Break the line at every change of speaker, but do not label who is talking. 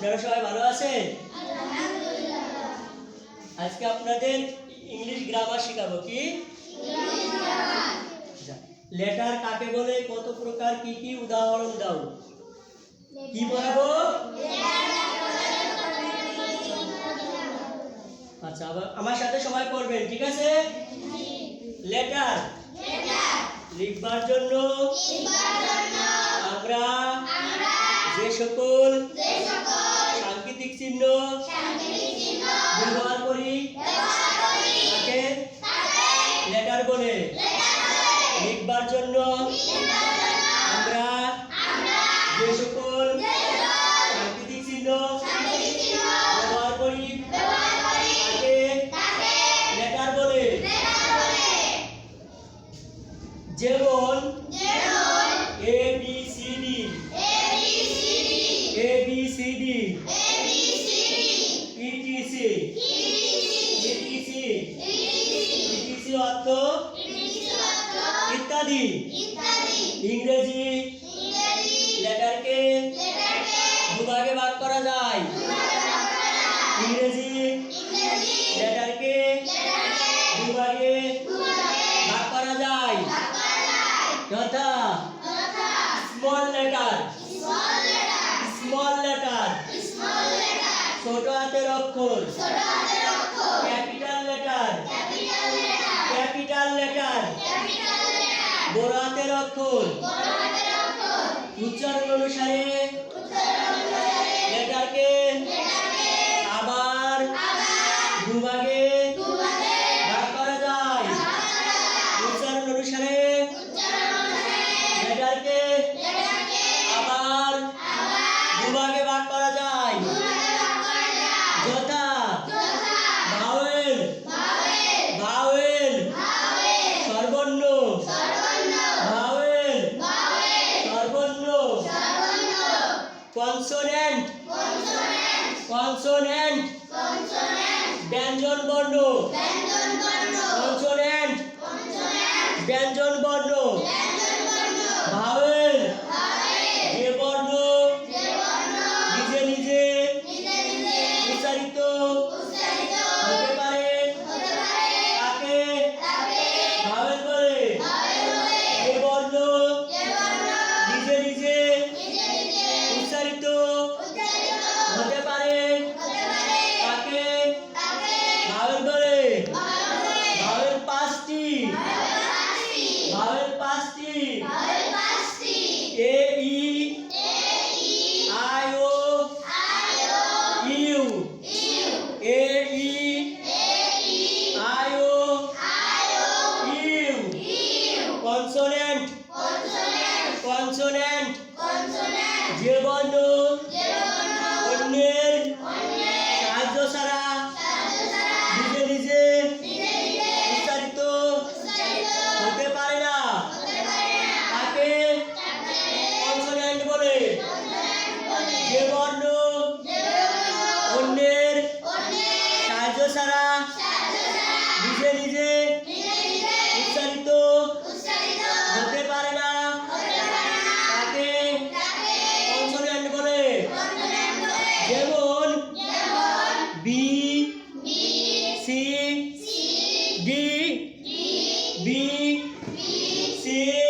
আপনারা সবাই ভালো আছেন? আজকে আপনাদের ইংলিশ গ্রামার শেখাবো কি? লেটার কাকে বলে কত প্রকার কি কি উদাহরণ দাও। কি বলব আচ্ছা আবার আমার সাথে সবাই করবেন ঠিক আছে? লেটার। লিখবার জন্য আমরা যে সকল চিহ্ন ব্যবহার করি। ইত্যাদি। ইংরেজি। লেটারকে দুভাগে ভাগ করা যায়। ইংরেজি। লেটারকে দুভাগে ভাগ করা যায়। যথা। Small letter. Small letter. ছোট হাতের অক্ষর ক্যাপিটাল লেটার ক্যাপিটাল লেটার বড় হাতের অক্ষর। উচ্চারণ অনুসারে কনসোনেন্ট। কনসোনেন্ট। ব্যঞ্জন বর্ণ। কনসোনেন্ট। কনসোনেন্ট। যে বর্ণ অন্যের। সাহায্য ছাড়া। নিজে নিজে। উচ্চারিত। হতে পারে না। তাকে কনসোনেন্ট বলে। যে বর্ণ অন্যের। সাহায্য ছাড়া। D B C D